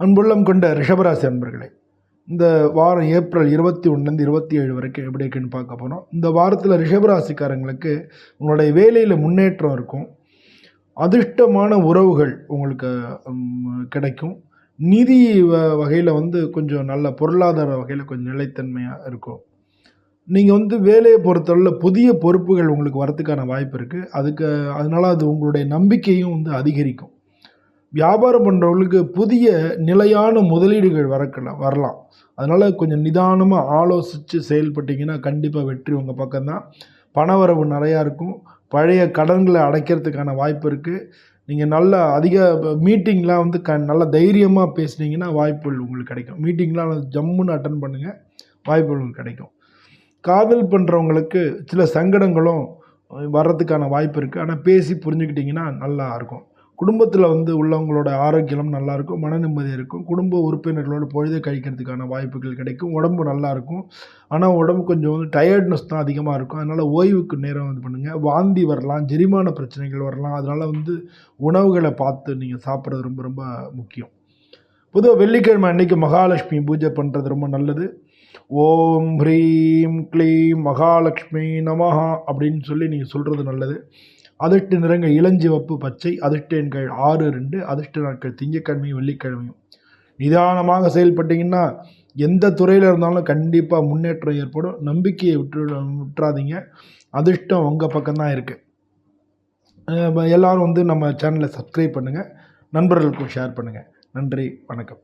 அன்புள்ளம் கொண்ட ரிஷபராசி அன்பர்களே இந்த வாரம் ஏப்ரல் இருபத்தி ஒன்றுலேருந்து இருபத்தி ஏழு வரைக்கும் எப்படி இருக்குன்னு பார்க்க போகிறோம் இந்த வாரத்தில் ரிஷபராசிக்காரங்களுக்கு உங்களுடைய வேலையில் முன்னேற்றம் இருக்கும். அதிர்ஷ்டமான உறவுகள் உங்களுக்கு கிடைக்கும். நிதி வ வகையில் வந்து கொஞ்சம் நல்ல பொருளாதார வகையில் கொஞ்சம் நிலைத்தன்மையாக இருக்கும். நீங்கள் வந்து வேலையை பொறுத்தவரையில் புதிய பொறுப்புகள் உங்களுக்கு வரத்துக்கான வாய்ப்பு இருக்குது அதுக்கு அதனால் அது உங்களுடைய நம்பிக்கையும் வந்து அதிகரிக்கும். வியாபாரம் பண்ணுறவங்களுக்கு புதிய நிலையான முதலீடுகள் வரக்கலாம் வரலாம். அதனால் கொஞ்சம் நிதானமாக ஆலோசித்து செயல்பட்டிங்கன்னா கண்டிப்பாக வெற்றி உங்கள் பக்கம்தான். பணவரவு நிறையா இருக்கும். பழைய கடன்களை அடைக்கிறதுக்கான வாய்ப்பு இருக்குது நீங்கள் நல்லா அதிக மீட்டிங்லாம் வந்து க நல்ல தைரியமாக பேசுனீங்கன்னா வாய்ப்புகள் உங்களுக்கு கிடைக்கும். மீட்டிங்லாம் ஜம்முன்னு அட்டன் பண்ணுங்கள் வாய்ப்புகள் உங்களுக்கு கிடைக்கும். காதல் பண்ணுறவங்களுக்கு சில சங்கடங்களும் வர்றதுக்கான வாய்ப்பு இருக்குது ஆனால் பேசி புரிஞ்சுக்கிட்டிங்கன்னா நல்லா இருக்கும். குடும்பத்தில் வந்து உள்ளவங்களோட ஆரோக்கியம் நல்லா இருக்கும் மன நிம்மதி இருக்கும். குடும்ப உறுப்பினர்களோட பொழுதை கழிக்கிறதுக்கான வாய்ப்புகள் கிடைக்கும். உடம்பு நல்லா இருக்கும். ஆனால் உடம்பு கொஞ்சம் வந்து டயர்ட்னஸ் தான் அதிகமாக இருக்கும். அதனால் ஓய்வுக்கு நேரம் இது பண்ணுங்கள் வாந்தி வரலாம் ஜெரிமான பிரச்சனைகள் வரலாம். அதனால் வந்து உணவுகளை பார்த்து நீங்கள் சாப்பிட்றது ரொம்ப ரொம்ப முக்கியம். பொதுவாக வெள்ளிக்கிழமை அன்னைக்கு மகாலட்சுமி பூஜை பண்ணுறது ரொம்ப நல்லது. ஓம் ஹ்ரீம் க்ளீம் மகாலட்சுமி நமஹா அப்படின்னு சொல்லி நீங்கள் சொல்கிறது நல்லது. அதிர்ஷ்ட நிறங்கள் இளஞ்சிவப்பு பச்சை அதிர்ஷ்ட எண்கள் ஆறு ரெண்டு அதிர்ஷ்ட நாட்கள் திங்கக்கிழமையும் வெள்ளிக்கிழமையும். நிதானமாக செயல்பட்டீங்கன்னா எந்த துறையில் இருந்தாலும் கண்டிப்பாக முன்னேற்றம் ஏற்படும். நம்பிக்கையை விட்டு விட்டுறாதீங்க. அதிர்ஷ்டம் உங்கள் பக்கம்தான் இருக்குது எல்லோரும் வந்து நம்ம சேனலை சப்ஸ்கிரைப் பண்ணுங்கள் நண்பர்களுக்கும் ஷேர் பண்ணுங்கள் நன்றி வணக்கம்.